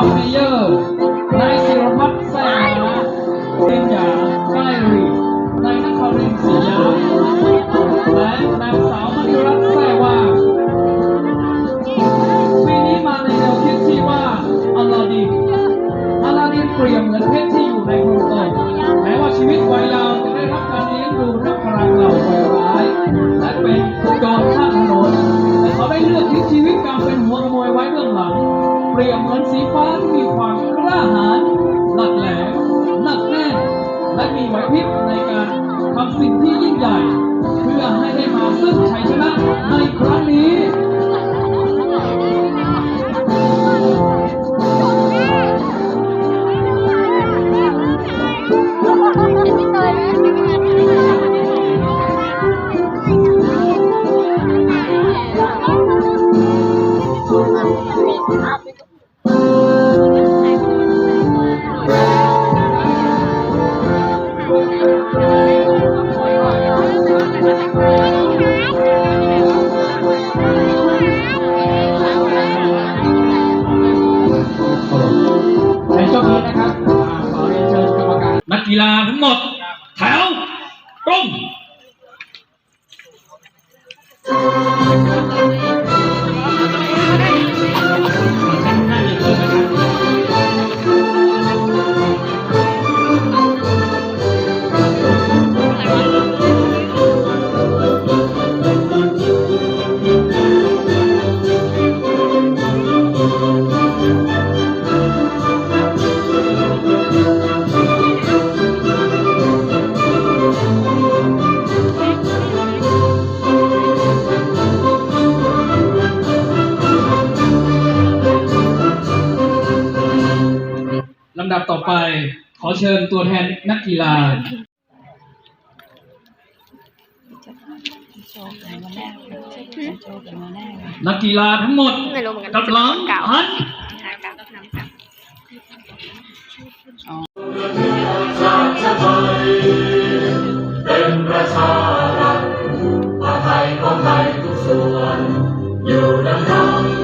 Scorpio ไหวพริบในการทำสิ่งที่ยิ่งใหญ่ เพื่อให้ได้มาซึ่งชัยชนะในครั้งนี้ แถวตรงำดับต่อไป ขอเชิญตัวแทนนักกีฬาโชว์กันมาแน่เลยโชว์กันมาแน่เลยนักกีฬาทั้งหมดไม่รู้เหมือนกันกับหลังเก่าหันหาเก่ากับน้ำเก่าเป็นประชารัฐอาไทยของไทยทุกส่วน อยู่ดำรง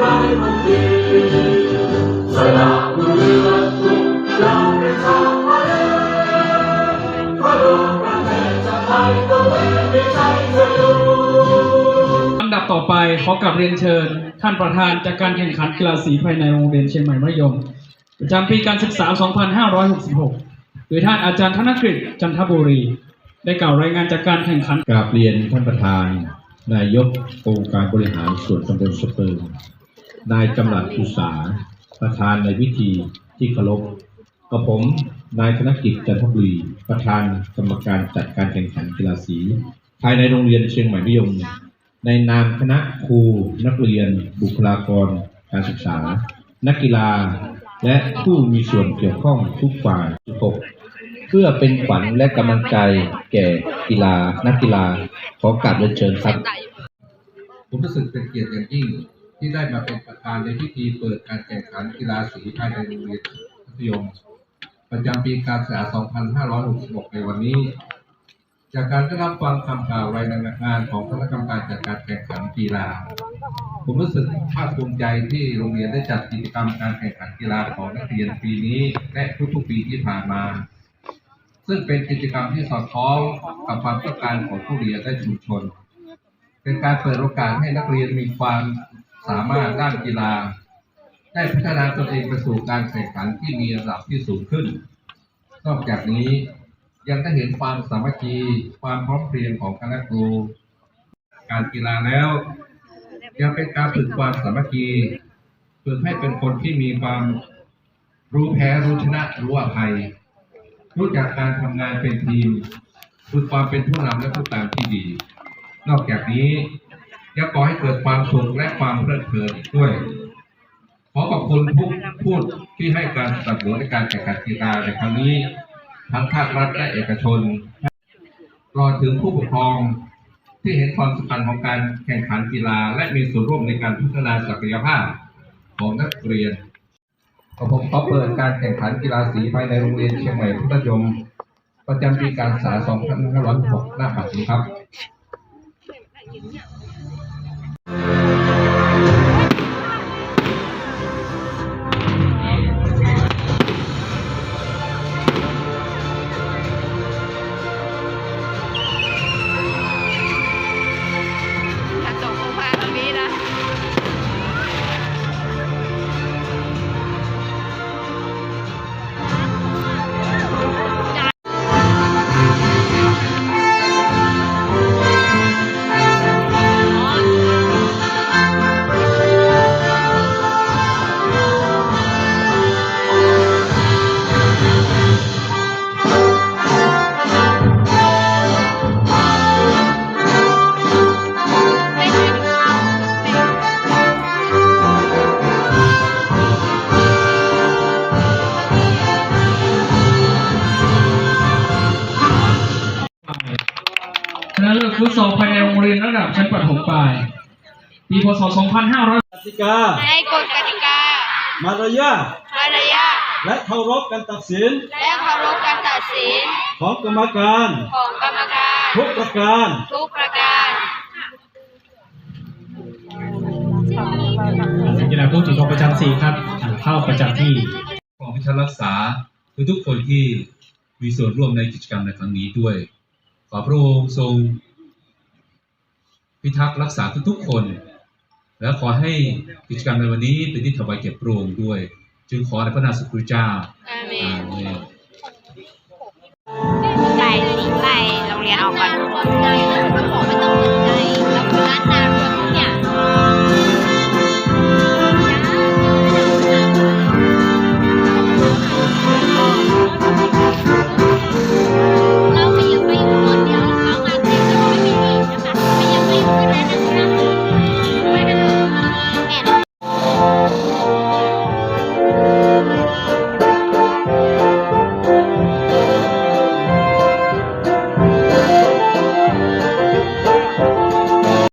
ให้ใครมันดีสละเรือทุกลำเป็นชาวไทยพระองค์ประเทศไทยก็ไม่ได้ใช่เธออยู่ลำดับต่อไปขอกลับเรียนเชิญ ท่านประธานจากการแข่งขันกีฬาสีภายในโรงเรียนเชียงใหม่มัธยมประจำปีการศึกษา 2566 โดยท่านอาจารย์ธนกฤษจันทบุรี ได้กล่าวรายงานจากการแข่งขันกราบเรียนท่านประธาน นายกองค์การบริหารส่วนตำบลสเปิง นายจำหลัดอุษาประธานในพิธีที่เคารพกับผม นายธนกิจจันทบุรีประธานกรรมการจัดการแข่งขันกีฬาสี ภายในโรงเรียนเชียงใหม่นิยม ในนามคณะครูนักเรียน บุคลากร การศึกษา นักกีฬา และผู้มีส่วนเกี่ยวข้องทุกฝ่ายทุกภเพื่อเป็นขวัญและกำลังใจแก่กีฬา นักกีฬาขอกราบเรียนเชิญครับ ผมรู้สึกเป็นเกียรติอย่างยิ่ง ที่ได้มาเป็นประธานในพิธีเปิดการแข่งขันกีฬาสีภายในโรงเรียนมัธยมประจำปีการศึกษา 2566 ในวันนี้ จากการได้รับฟังคำกล่าวรายงานของคณะกรรมการจัดการแข่งขันกีฬา ผมรู้สึกภาคภูมิใจที่โรงเรียนได้จัดกิจกรรมการแข่งขันกีฬาของนักเรียนปีนี้ และทุกๆปีที่ผ่านมา ซึ่งเป็นกิจกรรมที่สอดคล้องกับความต้องการของผู้เรียนและชุมชน เป็นการเปิดโอกาสให้นักเรียนมีความ สามารถด้านกีฬา ได้พัฒนาตนเองไปสู่การแข่งขันที่มีระดับที่สูงขึ้น นอกจากนี้ยังได้เห็นความสามัคคีความพร้อมเพรียงของคณะครู การกีฬาแล้ว ยังเป็นการฝึกความสามัคคีฝึกให้เป็นคนที่มีความรู้แพ้รู้ชนะรู้อภัย รู้จักการทำงานเป็นทีมฝึกความเป็นผู้นำและผู้ตามที่ดี นอกจากนี้ ยังก่อให้เกิดความสุขและความเพลิดเพลินด้วย ขอขอบคุณผู้พูดที่ให้การสนับสนุนในการแข่งขันกีฬาในครั้งนี้ ทั้งภาครัฐและเอกชนรวมถึงผู้ปกครองที่เห็นความสำคัญของการแข่งขันกีฬา และมีส่วนร่วมในการพัฒนาศักยภาพของนักเรียนผมขอเปิดการแข่งขันกีฬาสีภายในโรงเรียนเชียงใหม่พุทธยม ประจำปีการศึกษา 2506หน้าปัจจุบันครับ ฟุตซอลภายในโรงเรียนระดับชั้นประถมปลาย ปีพศ 2500กติกาให้กฎกติกา มารยาทมารยาทและเคารพการตัดสินและเคารพการตัดสินของกรรมการของกรรมการทุกประการ ทุกประการสัญลักษณ์ผู้ถือธงประจำสี่ครับอ่าเข้าประจำที่กองพิทักษ์รักษาคือทุกคนที่มีส่วนร่วมในกิจกรรมในครั้งนี้ด้วย ขอพระองค์ทรง พิทักษ์รักษาทุกๆคน และขอให้กิจกรรมในวันนี้เป็นที่ถวายเกียรติพระองค์ด้วย จึงขอในพระนามสุขพระเจ้าอาเมอานเมนไก่สีไก่โรงเรียนออกก่อน